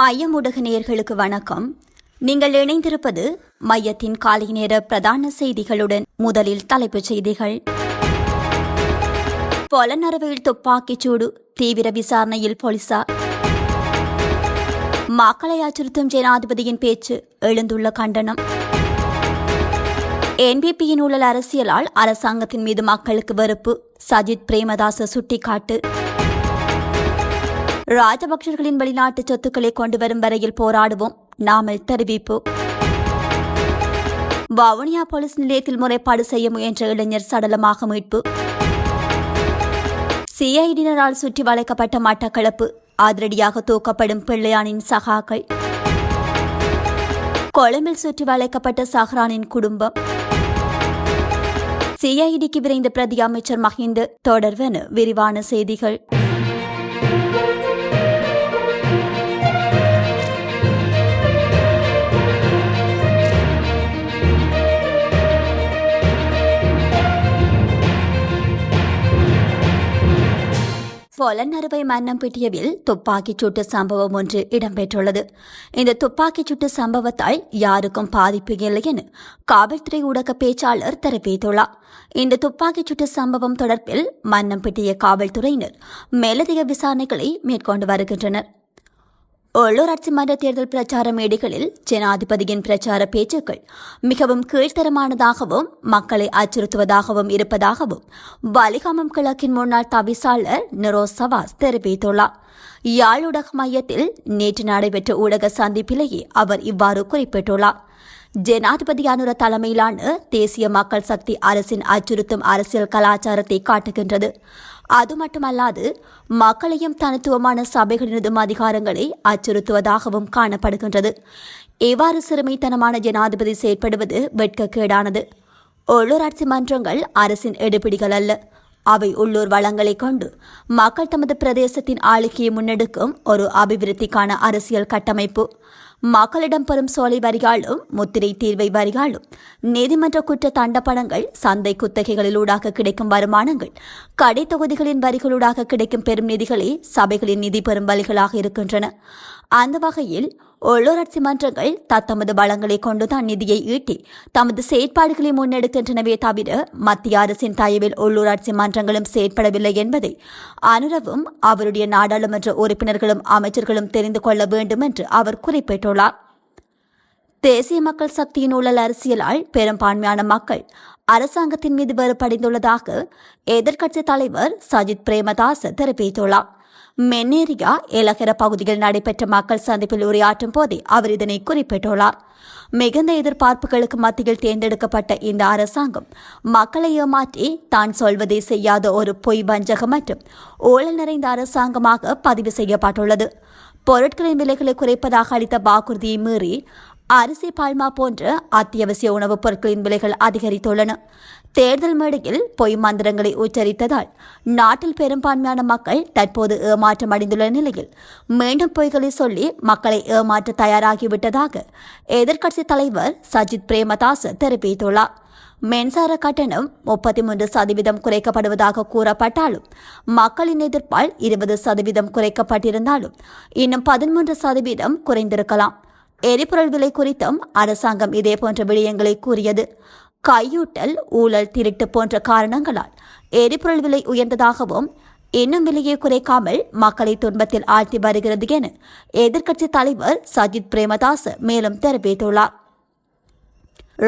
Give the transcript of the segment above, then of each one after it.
மையம் நேர்களுக்கு வணக்கம். நீங்கள் இணைந்திருப்பது மையத்தின் காலை நேர பிரதான செய்திகளுடன் முதலில் தலைப்புச் செய்திகள். பொலநரவில் துப்பாக்கிச் சூடு தீவிர விசாரணையில் போலீசார். மக்களை அச்சுறுத்தும் ஜனாதிபதியின் பேச்சு எழுந்துள்ள கண்டனம். என்பிபியின் ஊழல் அரசியலால் அரசாங்கத்தின் மீது மக்களுக்கு வெறுப்பு சஜித் பிரேமதாச சுட்டிக்காட்டு. ராஜபக்சர்களின் வெளிநாட்டு சொத்துக்களை கொண்டு வரும் வரையில் போராடுவோம். நாமல் தெரிவிப்பு. வவுனியா போலீஸ் நிலையத்தில் முறைப்பாடு செய்ய முயன்ற இளைஞர் சடலமாக மீட்பு. சிஐடியினரால் சுற்றி வளைக்கப்பட்ட மட்டக்களப்பு. அதிரடியாக தூக்கப்படும் பிள்ளையானின் சகாக்கள். கொழும்பில் சுற்றி வளைக்கப்பட்ட சஹ்ரானின் குடும்பம். சிஐடிக்கு விரைந்த பிரதி அமைச்சர் மஹிந்த. தொடர்வென விரிவான செய்திகள். பொலன்னறுவை மன்னம்பிட்டியவில் துப்பாக்கிச் சூட்டு சம்பவம் ஒன்று இடம்பெற்றுள்ளது. இந்த துப்பாக்கிச் சூட்டு சம்பவத்தால் யாருக்கும் பாதிப்பு இல்லை என காவல்துறை ஊடக பேச்சாளர் தெரிவித்துள்ளார். இந்த துப்பாக்கிச் சூட்டு சம்பவம் தொடர்பில் மன்னம்பிட்டிய காவல்துறையினர் மேலதிக விசாரணைகளை மேற்கொண்டு வருகின்றனர். உள்ளூராட்சி மன்ற தேர்தல் பிரச்சார மேடைகளில் ஜனாதிபதியின் பிரச்சார பேச்சுக்கள் மிகவும் கீழ்த்தரமானதாகவும் மக்களை அச்சுறுத்துவதாகவும் இருப்பதாகவும் வலிகாமம் கிழக்கின் முன்னாள் தவிசாளர் நிரோ சவாஸ் தெரிவித்துள்ளார். யாழ் ஊடக மையத்தில் நேற்று நடைபெற்ற ஊடக சந்திப்பிலேயே அவர் இவ்வாறு குறிப்பிட்டுள்ளார். ஜனாதிபதி அனுர தலைமையிலான தேசிய மக்கள் சக்தி அரசின் அச்சுறுத்தும் அரசியல் கலாச்சாரத்தை காட்டுகின்றது. அது மட்டுமல்லாது மக்களையும் தனித்துவமான சபைகளினதும் அதிகாரங்களை அச்சுறுத்துவதாகவும் காணப்படுகின்றது. இவ்வாறு சிறுமைத்தனமான ஜனாதிபதி செயற்படுவது வெட்கக்கேடானது. உள்ளூராட்சி மன்றங்கள் அரசின் எடுபிடிகள் அல்ல. அவை உள்ளூர் வளங்களை கொண்டு மக்கள் தமது பிரதேசத்தின் ஆளுகையை முன்னெடுக்கும் ஒரு அபிவிருத்திக்கான அரசியல் கட்டமைப்பு. மக்களிடம் பெறும் சோலை வரிகாலும் முத்திரை தீர்வை வரிகாலும் நீதிமன்ற குற்ற தண்டப்பணங்கள் சந்தை குத்தகைகளிலூடாக கிடைக்கும் வருமானங்கள் கடை தொகுதிகளின் வரிகளூடாக கிடைக்கும் பெரும் நிதிகளே சபைகளின் நிதி பெறும் வழிகளாக இருக்கின்றன. அந்த வகையில் உள்ளூராட்சி மன்றங்கள் தத்தமது வளங்களை கொண்டுதான் நிதியை ஈட்டி தமது செயற்பாடுகளை முன்னெடுக்கின்றனவே தவிர மத்திய அரசின் தயவில் உள்ளூராட்சி மன்றங்களும் செயற்படவில்லை என்பதை அனுரவும் அவருடைய நாடாளுமன்ற உறுப்பினர்களும் அமைச்சர்களும் தெரிந்து கொள்ள வேண்டும் என்று அவர் குறிப்பிட்டுள்ளார். தேசிய மக்கள் சக்தியின் ஊழல் அரசியலால் பெரும்பான்மையான மக்கள் அரசாங்கத்தின் மீது வெறுப்படைந்துள்ளதாக எதிர்க்கட்சித் தலைவர் சஜித் பிரேமதாஸ் தெரிவித்துள்ளார். மென்னேரியா ஏலகர பகுதியில் நடைபெற்ற மக்கள் சந்திப்பில் உரையாற்றும் போதே அவர் இதனை குறிப்பிட்டுள்ளார். மிகுந்த எதிர்பார்ப்புகளுக்கு மத்தியில் தேர்ந்தெடுக்கப்பட்ட இந்த அரசாங்கம் மக்களை ஏமாற்றி தான் சொல்வதை செய்யாத ஒரு பொய் வஞ்சகம் மற்றும் ஊழல் நிறைந்த அரசாங்கமாக பதிவு செய்யப்பட்டுள்ளது. பொருட்களின் விலைகளை குறைப்பதாக அளித்த வாக்குறுதியை மீறி அரிசி பால்மா போன்ற அத்தியாவசிய உணவுப் பொருட்களின் விலைகள் அதிகரித்துள்ளன. தேர்தல் மேடையில் பொய் மந்திரங்களை உச்சரித்ததால் நாட்டில் பெரும்பான்மையான மக்கள் தற்போது ஏமாற்றம் அடைந்துள்ள நிலையில் மீண்டும் பொய்களை சொல்லி மக்களை ஏமாற்ற தயாராகிவிட்டதாக எதிர்க்கட்சித் தலைவர் சஜித் பிரேமதாஸ் தெரிவித்துள்ளார். மின்சார கட்டணம் முப்பத்தி மூன்று சதவீதம் குறைக்கப்படுவதாக கூறப்பட்டாலும் மக்களின் எதிர்ப்பால் இருபது சதவீதம் குறைக்கப்பட்டிருந்தாலும் இன்னும் பதிமூன்று சதவீதம் குறைந்திருக்கலாம். எரிபொருள் விலை குறித்தும் அரசாங்கம் இதேபோன்ற விடயங்களை கூறியது. கையூட்டல் ஊழல் திருட்டு போன்ற காரணங்களால் எரிபொருள் விலை உயர்ந்ததாகவும் இன்னும் விலையை குறைக்காமல் மக்களை துன்பத்தில் ஆழ்த்தி வருகிறது என எதிர்க்கட்சி தலைவர் சஜித் பிரேமதாஸ் மேலும் தெரிவித்துள்ளார்.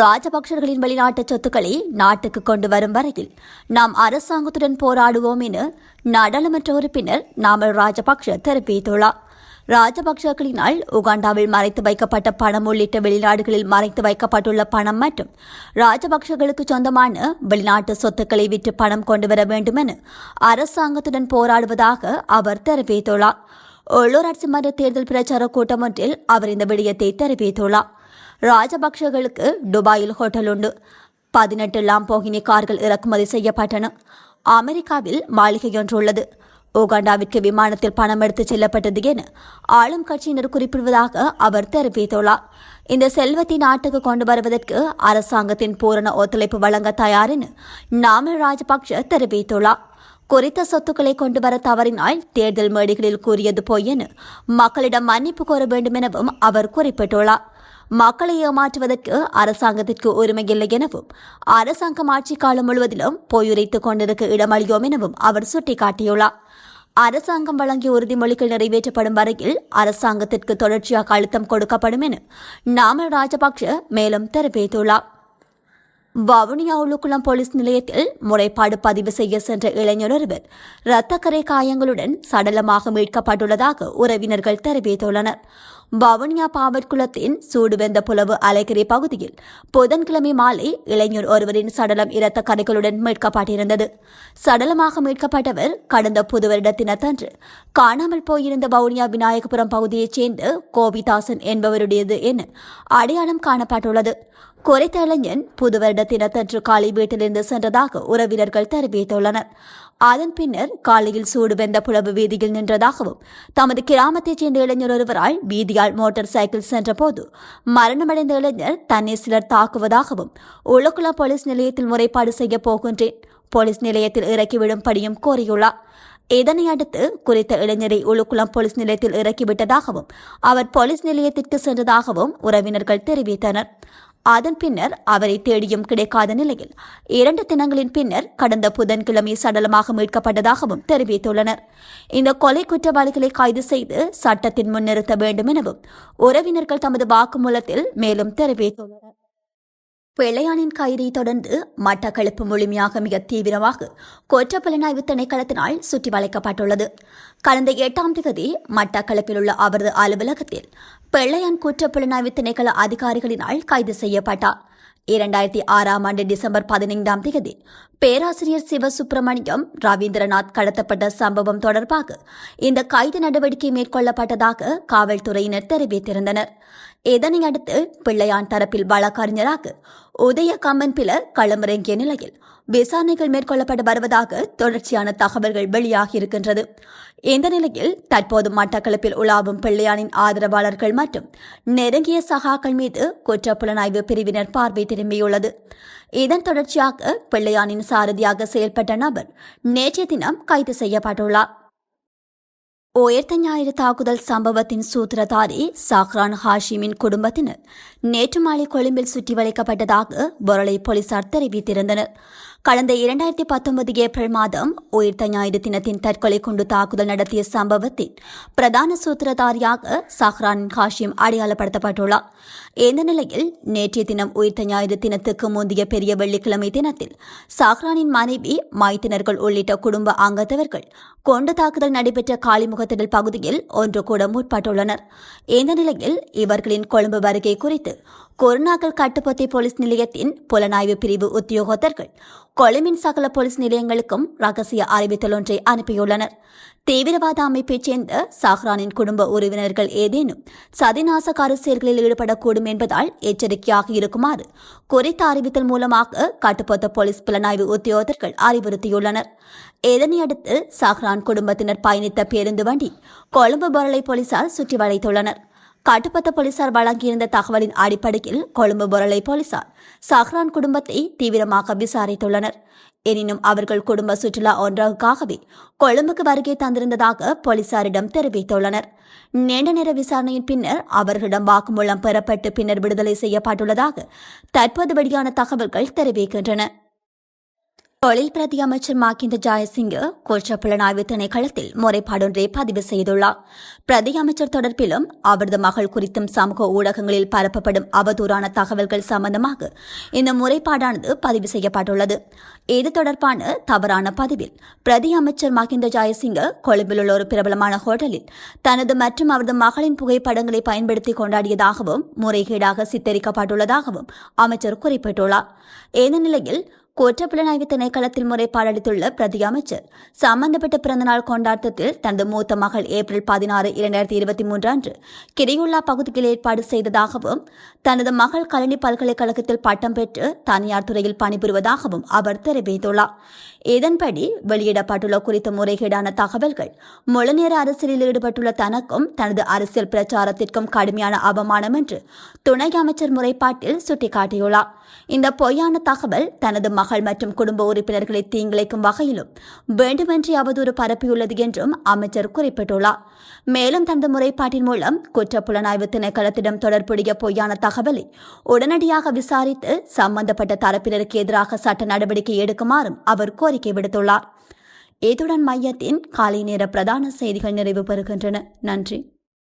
ராஜபக்சர்களின் வெளிநாட்டு சொத்துக்களை நாட்டுக்கு கொண்டு வரும் வரையில் நாம் அரசாங்கத்துடன் போராடுவோம் என நாடாளுமன்ற உறுப்பினர் நாமல் ராஜபக்ஷ தெரிவித்துள்ளார். ராஜபக்சர்களினால் உகாண்டாவில் மறைத்து வைக்கப்பட்ட பணம் உள்ளிட்ட வெளிநாடுகளில் மறைத்து வைக்கப்பட்டுள்ள பணம் மற்றும் ராஜபக்சர்களுக்கு சொந்தமான வெளிநாட்டு சொத்துக்களை விற்று பணம் கொண்டு வர வேண்டும் என அரசாங்கத்துடன் போராடுவதாக அவர் தெரிவித்துள்ளார். உள்ளூராட்சி மன்ற தேர்தல் பிரச்சார கூட்டம் ஒன்றில் அவர் இந்த விடயத்தை தெரிவித்துள்ளார். ராஜபக்சர்களுக்கு துபாயில் ஹோட்டல் உண்டு. பதினெட்டு லாம்போகினி கார்கள் இறக்குமதி செய்யப்பட்டன. அமெரிக்காவில் மாளிகை ஒன்று உள்ளது. உகாண்டாவிற்கு விமானத்தில் பணம் எடுத்துச் செல்லப்பட்டது என ஆளும் கட்சியினர் குறிப்பிடுவதாக அவர் தெரிவித்துள்ளார். இந்த செல்வத்தை நாட்டுக்கு கொண்டு வருவதற்கு அரசாங்கத்தின் பூரண ஒத்துழைப்பு வழங்க தயார் என நாமல் ராஜபக்ஷ தெரிவித்துள்ளார். குறித்த சொத்துக்களை கொண்டு வர தவறினால் தேர்தல் மேடைகளில் கூறியது போய் என மக்களிடம் மன்னிப்பு கோர வேண்டும் எனவும் அவர் குறிப்பிட்டுள்ளார். மக்களை ஏமாற்றுவதற்கு அரசாங்கத்திற்கு உரிமையில்லை எனவும் அரசாங்கம் ஆட்சி காலம் முழுவதிலும் பொய்யுரைத்துக் கொண்டிருக்க இடமளியோம் எனவும் அவர் சுட்டிக்காட்டியுள்ளார். அரசாங்கம் வழங்கிய உறுதிமொழிகள் நிறைவேற்றப்படும் வரையில் அரசாங்கத்திற்கு தொடர்ச்சியாக அழுத்தம் கொடுக்கப்படும் என நாமல் ராஜபக்ஷ மேலும் தெரிவித்துள்ளார். வவுனியா உள்ளுக்குளம் போலீஸ் நிலையத்தில் முறைப்பாடு பதிவு செய்ய சென்ற இளைஞர் ஒருவர் இரத்தக்கரை காயங்களுடன் சடலமாக மீட்கப்பட்டுள்ளதாக உறவினர்கள் தெரிவித்துள்ளனர். வவுனியா பாவற்குளத்தின் சூடுவெந்த புலவு அலைக்கரை பகுதியில் புதன்கிழமை மாலை இளைஞர் ஒருவரின் சடலம் இரத்த கரைகளுடன் மீட்கப்பட்டிருந்தது. சடலமாக மீட்கப்பட்டவர் கடந்த புது வருடத்தினத்தன்று காணாமல் போயிருந்த வவுனியா விநாயகபுரம் பகுதியைச் சேர்ந்த கோவிதாசன் என்பவருடையது என அடையாளம் காணப்பட்டுள்ளது. குறித்த இளைஞன் புது வருட தினத்தன்று காலை வீட்டிலிருந்து சென்றதாக உறவினர்கள் தெரிவித்துள்ளனர். அதன் பின்னர் காலையில் சூடு வெந்த புலவு வீதியில் நின்றதாகவும் தமது கிராமத்தைச் சேர்ந்த இளைஞர் ஒருவரால் வீதியால் மோட்டார் சைக்கிள் சென்றபோது மரணமடைந்த இளைஞர் தன்னை சிலர் தாக்குவதாகவும் உலகுளம் போலீஸ் நிலையத்தில் முறைப்பாடு செய்ய போகின்றேன் போலீஸ் நிலையத்தில் இறக்கிவிடும்படியும் கோரியுள்ளார். இதனை அடுத்து குறித்த இளைஞரை உளுக்குளம் போலீஸ் நிலையத்தில் இறக்கிவிட்டதாகவும் அவர் போலீஸ் நிலையத்திற்கு சென்றதாகவும் உறவினர்கள் தெரிவித்தனர். அதன் பின்னர் அவரை தேடியும் கிடைக்காத நிலையில் இரண்டு தினங்களின் பின்னர் கடந்த புதன்கிழமை சடலமாக மீட்கப்பட்டதாகவும் தெரிவித்துள்ளனர். இந்த கொலை குற்றவாளிகளை கைது செய்து சட்டத்தின் முன் நிறுத்த வேண்டும் எனவும் உறவினர்கள் தமது வாக்குமூலத்தில் மேலும் தெரிவித்துள்ளனர். பிள்ளையானின் கைதை தொடர்ந்து மட்டக்களப்பு முழுமையாக மிக தீவிரமாக குற்றப்புலனாய்வு திணைக்களத்தினால் சுற்றி வளைக்கப்பட்டுள்ளது கடந்த எட்டாம் தேதி மட்டக்களப்பில் உள்ள அவரது அலுவலகத்தில் பிள்ளையான் குற்றப்புலனாய்வு திணைக்கள அதிகாரிகளினால் கைது செய்யப்பட்டார். இரண்டாயிரத்தி ஆறாம் ஆண்டு டிசம்பர் பதினைந்தாம் தேதி பேராசிரியர் சிவசுப்பிரமணியம் ரவீந்திரநாத் கடத்தப்பட்ட சம்பவம் தொடர்பாக இந்த கைது நடவடிக்கை மேற்கொள்ளப்பட்டதாக காவல்துறையினர் தெரிவித்திருந்தனர். இதனையடுத்து பிள்ளையான் தரப்பில் வழக்கறிஞராக உதய கம்மன் பிலர் களமிறங்கிய நிலையில் விசாரணைகள் மேற்கொள்ளப்பட்டு வருவதாக தொடர்ச்சியான தகவல்கள் வெளியாகியிருக்கின்றது. இந்த நிலையில் தற்போது மட்டக்களப்பில் உலாவும் பிள்ளையானின் ஆதரவாளர்கள் மற்றும் நெருங்கிய சகாக்கள் மீது குற்றப்புலனாய்வு பிரிவினர் பார்வை திரும்பியுள்ளது. இதன் தொடர்ச்சியாக பிள்ளையானின் சாரதியாக செயல்பட்ட நபர் நேற்றைய தினம் கைது செய்யப்பட்டுள்ளார். உயர்த்த ஞாயிறு தாக்குதல் சம்பவத்தின் சூத்திரதாரி சஹ்ரான் ஹாஷிமின் குடும்பத்தினர் நேற்று மாலை கொழும்பில் சுற்றி வளைக்கப்பட்டதாக பொருளை போலீசார் தெரிவித்திருந்தனர். கடந்த இரண்டாயிரத்தி பத்தொன்பது ஏப்ரல் மாதம் உயிர்த்த ஞாயிறு தினத்தின் தற்கொலை குண்டு தாக்குதல் நடத்திய சம்பவத்தின் பிரதான சூத்திரதாரியாக சஹ்ரான் ஹாஷிம் அடையாளப்படுத்தப்பட்டுள்ளார். இந்த நிலையில் நேற்றைய தினம் உயிர்த்த ஞாயிறு தினத்துக்கு முந்தைய பெரிய வெள்ளிக்கிழமை தினத்தில் சஹ்ரானின் மனைவி மைத்தினர்கள் உள்ளிட்ட குடும்ப அங்கத்தவர்கள் கொண்டு தாக்குதல் நடைபெற்ற காளிமுகத்திடல் பகுதியில் ஒன்று கூட முற்பட்டுள்ளனர். இந்த நிலையில் இவர்களின் கொழும்பு வருகை குறித்து கொரோனாக்கள் கட்டுப்பத்தை போலீஸ் நிலையத்தின் புலனாய்வு பிரிவு உத்தியோகத்தர்கள் கொழும்பின் சகல போலீஸ் நிலையங்களுக்கும் ரகசிய அறிவித்தல் ஒன்றை அனுப்பியுள்ளனர். தீவிரவாத அமைப்பைச் சேர்ந்த சஹ்ரானின் குடும்ப உறவினர்கள் ஏதேனும் சதிநாசகார செயல்களில் ஈடுபடக்கூடும் என்பதால் எச்சரிக்கையாக இருக்குமாறு குறித்த அறிவித்தல் மூலமாக கட்டுப்பொத்த போலீஸ் புலனாய்வு உத்தியோகர்கள் அறிவுறுத்தியுள்ளனர். இதனையடுத்து சஹ்ரான் குடும்பத்தினர் பயணித்த பேருந்து வண்டி கொழும்பு பொருளை போலீசார் சுற்றி வளைத்துள்ளனர் கட்டுப்பத்த போலீசார் வழங்கியிருந்த தகவலின் அடிப்படையில் கொழும்பு பொருளை போலீசார் சஹ்ரான் குடும்பத்தை தீவிரமாக விசாரித்துள்ளனர். எனினும் அவர்கள் குடும்ப சுற்றுலா ஒன்றாகவே கொழும்புக்கு வருகை தந்திருந்ததாக போலீசாரிடம் தெரிவித்துள்ளனர். நீண்ட நேர விசாரணையின் பின்னர் அவர்களிடம் வாக்குமூலம் பெறப்பட்டு பின்னர் விடுதலை செய்யப்பட்டுள்ளதாக தற்போது வெளியான தகவல்கள் தெரிவிக்கின்றன. தொழில் பிரதி அமைச்சர் மாக்கிந்த ஜாயசிங்க குற்றப்புலனாய்வு திணைக்களத்தில் முறைப்பாடொன்றை பதிவு செய்துள்ளார். பிரதி அமைச்சர் தொடர்பிலும் அவரது மகள் குறித்தும் சமூக ஊடகங்களில் பரப்பப்படும் அவதூறான தகவல்கள் சம்பந்தமாக இந்த முறைப்பாடானது பதிவு செய்யப்பட்டுள்ளது. இது தொடர்பான தவறான பதிவில் பிரதி அமைச்சர் மகிந்த ஜாயசிங்க கொழும்பில் உள்ள ஒரு பிரபலமான ஹோட்டலில் தனது மற்றும் அவரது மகளின் புகைப்படங்களை பயன்படுத்தி கொண்டாடியதாகவும் முறைகேடாக சித்தரிக்கப்பட்டுள்ளதாகவும் அமைச்சர் குறிப்பிட்டுள்ளார். இந்த நிலையில் குற்றப்புலனாய்வு திணைக்களத்தில் முறைப்பாடு அளித்துள்ள பிரதி அமைச்சர் சம்பந்தப்பட்ட பிறந்தநாள் கொண்டாட்டத்தில் தனது மூத்த மகள் ஏப்ரல் பதினாறு இரண்டாயிரத்தி இருபத்தி மூன்று அன்று கிரியுல்லா பகுதியில் ஏற்பாடு செய்ததாகவும் தனது மகள் கலனி பல்கலைக்கழகத்தில் பட்டம் பெற்று தனியார் துறையில் பணிபுரிவதாகவும் அவர் தெரிவித்துள்ளார். இதன்படி வெளியிடப்பட்டுள்ள குறித்த முறைகேடான தகவல்கள் முழுநேர அரசியலில் ஈடுபட்டுள்ள தனக்கும் தனது அரசியல் பிரச்சாரத்திற்கும் கடுமையான அவமானம் என்று துணை அமைச்சர் முறைப்பாட்டில் சுட்டிக்காட்டியுள்ளார். இந்த பொய்யான தகவல் தனது மகள் மகள் மற்றும் குடும்ப உறுப்பினர்களை தீங்கிழைக்கும் வகையிலும் வேண்டுமென்றே அவதூறு பரப்பியுள்ளது என்றும் அமைச்சர் குறிப்பிட்டுள்ளார். மேலும் தனது முறைப்பாட்டின் மூலம் குற்றப்புலனாய்வு திணைக்களத்திடம் தொடர்புடைய பொய்யான தகவலை உடனடியாக விசாரித்து சம்பந்தப்பட்ட தரப்பினருக்கு எதிராக சட்ட நடவடிக்கை எடுக்குமாறும் அவர் கோரிக்கை விடுத்துள்ளார். இத்துடன் மையத்தின் காலை நேர பிரதான செய்திகள் நிறைவு பெறுகின்றன. நன்றி.